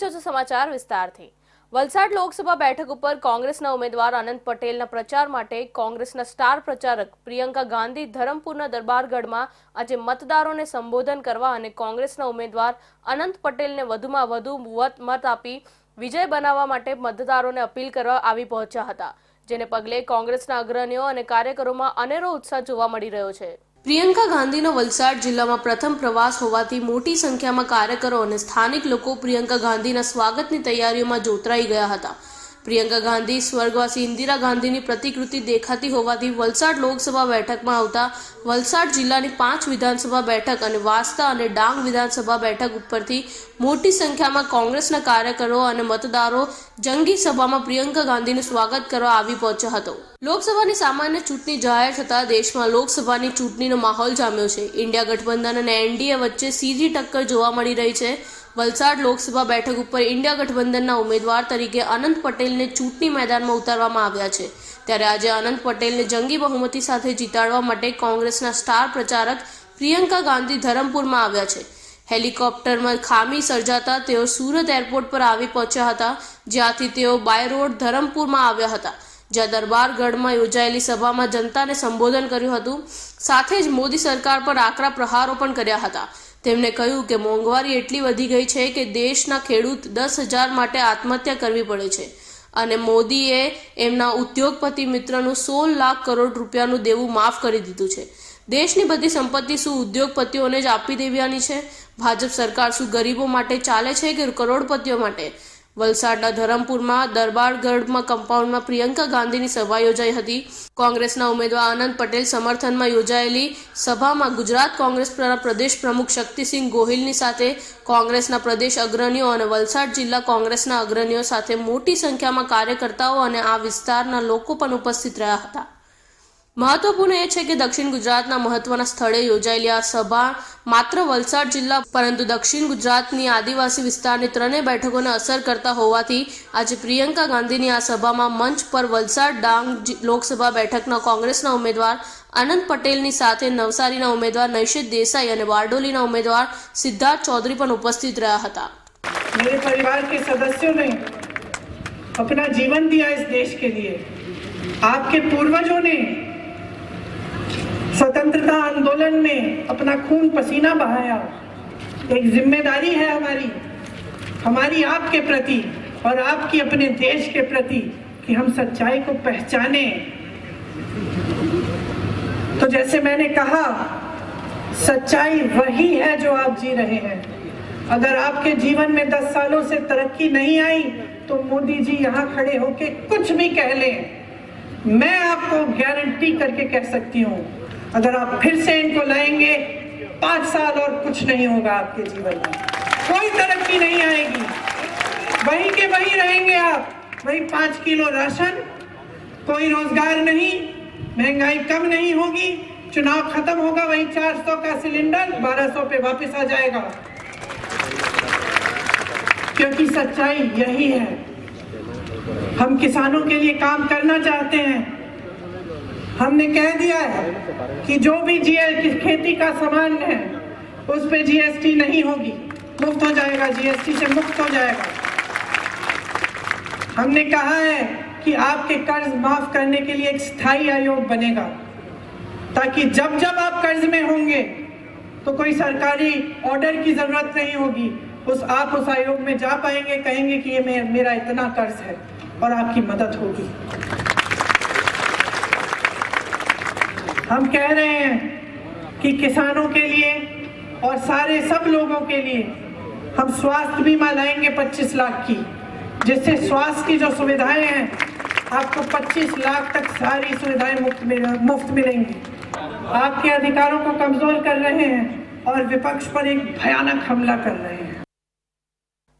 જોજો સમાચાર વિસ્તારથી. વલસાડ લોકસભા બેઠક ઉપર કોંગ્રેસના ઉમેદવાર અનંત પટેલના પ્રચાર માટે કોંગ્રેસના સ્ટાર પ્રચારક પ્રિયંકા ગાંધી ધરમપુરના દરબારગઢમાં આજે મતદારોને સંબોધન કરવા અને કોંગ્રેસના ઉમેદવાર અનંત પટેલને વધુમાં વધુ મત આપી વિજય બનાવવા માટે મતદારોને અપીલ કરવા આવી પહોંચ્યા હતા, જેને પગલે કોંગ્રેસના અગ્રણીઓ અને કાર્યકરોમાં અનેરો ઉત્સાહ જોવા મળી રહ્યો છે. પ્રિયંકા ગાંધીનો વલસાડ જિલ્લામાં પ્રથમ પ્રવાસ હોવાથી મોટી સંખ્યામાં કાર્યકરો અને સ્થાનિક લોકો પ્રિયંકા ગાંધીના સ્વાગતની તૈયારીઓમાં જોતરાઈ ગયા હતા. પ્રિયંકા ગાંધી, સ્વર્ગવાસી ઇન્દિરા ગાંધીની પ્રતિકૃતિ દેખાતી હોવાથી વલસાડ લોકસભા બેઠકમાં આવતા વલસાડ જિલ્લાની પાંચ વિધાનસભા બેઠક અને વાસ્તા અને ડાંગ વિધાનસભા બેઠક ઉપરથી મોટી સંખ્યામાં કોંગ્રેસના કાર્યકરો અને મતદારો જંગી સભામાં પ્રિયંકા ગાંધીનું સ્વાગત કરવા આવી પહોંચ્યો હતો. લોકસભાની સામાન્ય ચૂંટણી જાહેર થતાં દેશમાં લોકસભાની ચૂંટણીનો માહોલ જામ્યો છે. ઇન્ડિયા ગઠબંધન અને એનડીએ વચ્ચે સીધી ટક્કર જોવા મળી રહી છે. વલસાડ લોકસભા બેઠક ઉપર ઇન્ડિયા ગઠબંધનના ઉમેદવાર તરીકે અનંત પટેલને ચૂંટણી મેદાનમાં ઉતારવામાં આવ્યા છે. ત્યારે આજે અનંત પટેલને જંગી બહુમતી સાથે જીતાડવા માટે કોંગ્રેસના સ્ટાર પ્રચારક પ્રિયંકા ગાંધી ધરમપુરમાં આવ્યા છે. હેલિકોપ્ટરમાં ખામી સર્જાતા તેઓ સુરત એરપોર્ટ પર આવી પહોંચ્યા હતા, જ્યાંથી તેઓ બાય રોડ ધરમપુરમાં આવ્યા હતા. જ્યાં દરબારગઢમાં યોજાયેલી સભામાં જનતાને સંબોધન કર્યું હતું, સાથે જ મોદી સરકાર પર આકરા પ્રહારો પણ કર્યા હતા. તેમણે કહ્યું કે મોંઘવારી એટલી વધી ગઈ છે કે દેશના ખેડૂત દસ હજાર માટે આત્મહત્યા કરવી પડે છે. અને મોદીએ એમના ઉદ્યોગપતિ મિત્રનું સોળ લાખ કરોડ રૂપિયાનું દેવું માફ કરી દીધું છે. દેશની બધી સંપત્તિ શું ઉદ્યોગપતિઓને જ આપી દેવાની છે? ભાજપ સરકાર શું ગરીબો માટે ચાલે છે કે કરોડપતિઓ માટે? વલસાડના ધરમપુરમાં દરબારગઢમાં કમ્પાઉન્ડમાં પ્રિયંકા ગાંધીની સભા યોજાઈ હતી. કોંગ્રેસના ઉમેદવાર આનંદ પટેલ સમર્થનમાં યોજાયેલી સભામાં ગુજરાત કોંગ્રેસ પ્રદેશ પ્રમુખ શક્તિસિંહ ગોહિલની સાથે કોંગ્રેસના પ્રદેશ અગ્રણીઓ અને વલસાડ જિલ્લા કોંગ્રેસના અગ્રણીઓ સાથે મોટી સંખ્યામાં કાર્યકર્તાઓ અને આ વિસ્તારના લોકો પણ ઉપસ્થિત રહ્યા હતા. મહત્વપૂર્ણ એ છે કે દક્ષિણ ગુજરાતના મહત્વના સ્થળે યોજાયેલી આ સભા માત્ર વલસાડ જિલ્લા પરંતુ દક્ષિણ ગુજરાતની આદિવાસી વિસ્તારની ત્રણેય બેઠકોને અસર કરતા હોવાથી આજે પ્રિયંકા ગાંધીની આ સભામાં મંચ પર વલસાડ ડાંગ જિ- લોકસભા બેઠકના કોંગ્રેસના ઉમેદવાર અનંત પટેલની સાથે નવસારીના ઉમેદવાર નૈશિત દેસાઈ અને બારડોલીના ઉમેદવાર સિદ્ધાર્થ ચૌધરી પણ ઉપસ્થિત રહ્યા હતા मेरे परिवार के सदस्यों ने अपना जीवन दिया इस देश के लिए आपके पूर्वजों ने स्वतंत्रता आंदोलन में अपना खून पसीना बहाया। एक ज़िम्मेदारी है हमारी हमारी आपके प्रति और आपकी अपने देश के प्रति कि हम सच्चाई को पहचाने। तो जैसे मैंने कहा, सच्चाई वही है जो आप जी रहे हैं। अगर आपके जीवन में दस सालों से तरक्की नहीं आई तो मोदी जी यहाँ खड़े होके कुछ भी कह लें। मैं आपको गारंटी करके कह सकती हूँ अगर आप फिर से इनको लाएँगे, पाँच साल और कुछ नहीं होगा आपके जीवन में। कोई तरक्की नहीं आएगी। वही के वही रहेंगे आप। वही पाँच किलो राशन, कोई रोज़गार नहीं, महँगाई कम नहीं होगी, चुनाव खत्म होगा, वही 400 का सिलेंडर 1200 पे वापस आ जाएगा। क्योंकि सच्चाई यही है। हम किसानों के लिए काम करना चाहते हैं। हमने कह दिया है कि जो भी जीएस खेती का सामान है, उस पे जीएसटी नहीं होगी। मुक्त हो जाएगा जीएसटी से मुक्त हो जाएगा। हमने कहा है कि आपके कर्ज माफ़ करने के लिए एक स्थायी आयोग बनेगा, ताकि जब जब आप कर्ज में होंगे तो कोई सरकारी ऑर्डर की ज़रूरत नहीं होगी। उस, आप उस आयोग में जा पाएँगे, कहेंगे कि ये मेरा इतना कर्ज है और आपकी मदद होगी। हम कह रहे हैं कि किसानों के लिए और सारे सब लोगों के लिए हम स्वास्थ्य बीमा लाएँगे 25 लाख की, जिससे स्वास्थ्य की जो सुविधाएँ हैं, आपको 25 लाख तक सारी सुविधाएँ मुफ़्त मिल, मुफ़्त मिलेंगी। आपके अधिकारों को कमज़ोर कर रहे हैं और विपक्ष पर एक भयानक हमला कर रहे हैं।